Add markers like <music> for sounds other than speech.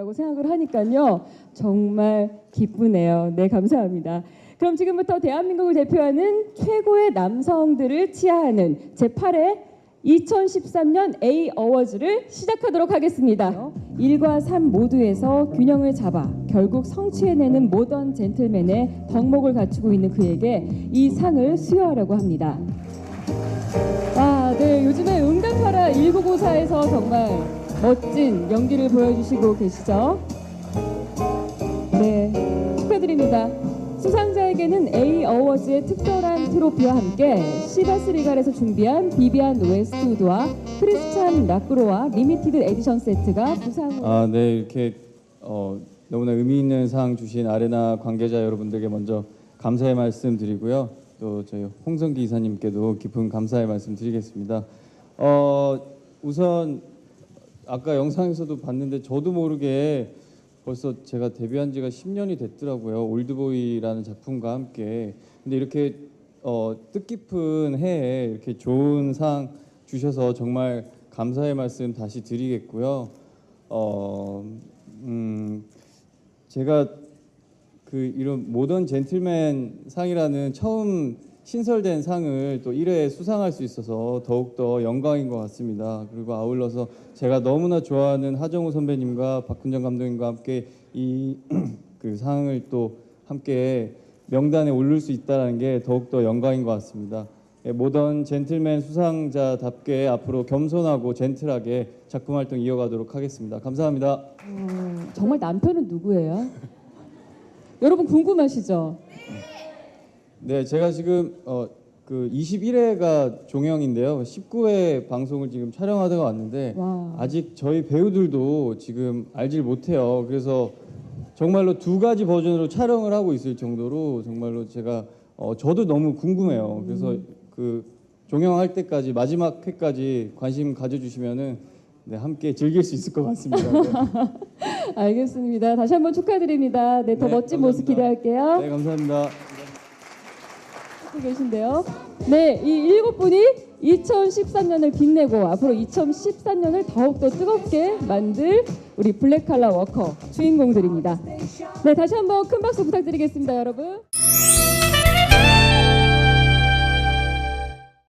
있다고 생각을 하니까요. 정말 기쁘네요. 네, 감사합니다. 그럼 지금부터 대한민국을 대표하는 최고의 남성들을 치하하는 제8회 2013년 A 어워즈를 시작하도록 하겠습니다. 1과 3 모두에서 균형을 잡아 결국 성취해내는 모던 젠틀맨의 덕목을 갖추고 있는 그에게 이 상을 수여하려고 합니다. 아, 네. 요즘에 응답하라 1994에서 정말 멋진 연기를 보여주시고 계시죠? 네. 축하드립니다. 수상자에게는 A 어워즈의 특별한 트로피와 함께 시바스 리갈에서 준비한 비비안 웨스트우드와 크리스찬 라크로와 리미티드 에디션 세트가 부상으로 아, 네 이렇게 어, 너무나 의미 있는 상 주신 아레나 관계자 여러분들께 먼저 감사의 말씀 드리고요. 또 저희 홍성기 이사님께도 깊은 감사의 말씀 드리겠습니다. 어, 우선 아까 영상에서도 봤는데 저도 모르게 벌써 제가 데뷔한 지가 10년이 됐더라고요. 올드보이라는 작품과 함께. 근데 이렇게 어, 뜻깊은 해에 이렇게 좋은 상 주셔서 정말 감사의 말씀 다시 드리겠고요. 어, 음, 제가 그 이런 모던 젠틀맨 상이라는 처음 신설된 상을 또 1회에 수상할 수 있어서 더욱더 영광인 것 같습니다. 그리고 아울러서 제가 너무나 좋아하는 하정우 선배님과 박훈정 감독님과 함께 이 <clears throat> 그 상을 또 함께 명단에 오를 수 있다는 게 더욱더 영광인 것 같습니다. 예, 모던 젠틀맨 수상자답게 앞으로 겸손하고 젠틀하게 작품 활동 이어가도록 하겠습니다. 감사합니다. 음, 정말 남편은 누구예요? 여러분 궁금하시죠? 네, 제가 지금 어, 그 21회가 종영인데요. 19회 방송을 지금 촬영하다가 왔는데 와. 아직 저희 배우들도 지금 알질 못해요. 그래서 정말로 두 가지 버전으로 촬영을 하고 있을 정도로 정말로 제가 어, 저도 너무 궁금해요. 그래서 그 종영할 때까지 마지막 회까지 관심 가져주시면은 네, 함께 즐길 수 있을 것 같습니다. 네, <laughs> 알겠습니다. 다시 한번 축하드립니다. 네, 더 네, 멋진 모습 감사합니다. 기대할게요. 네 감사합니다. 계신데요. 네, 이 일곱 분이 2013년을 빛내고 앞으로 2014년을 더욱더 뜨겁게 만들 우리 블랙칼라 워커 주인공들입니다. 네, 다시 한번 큰 박수 부탁드리겠습니다, 여러분.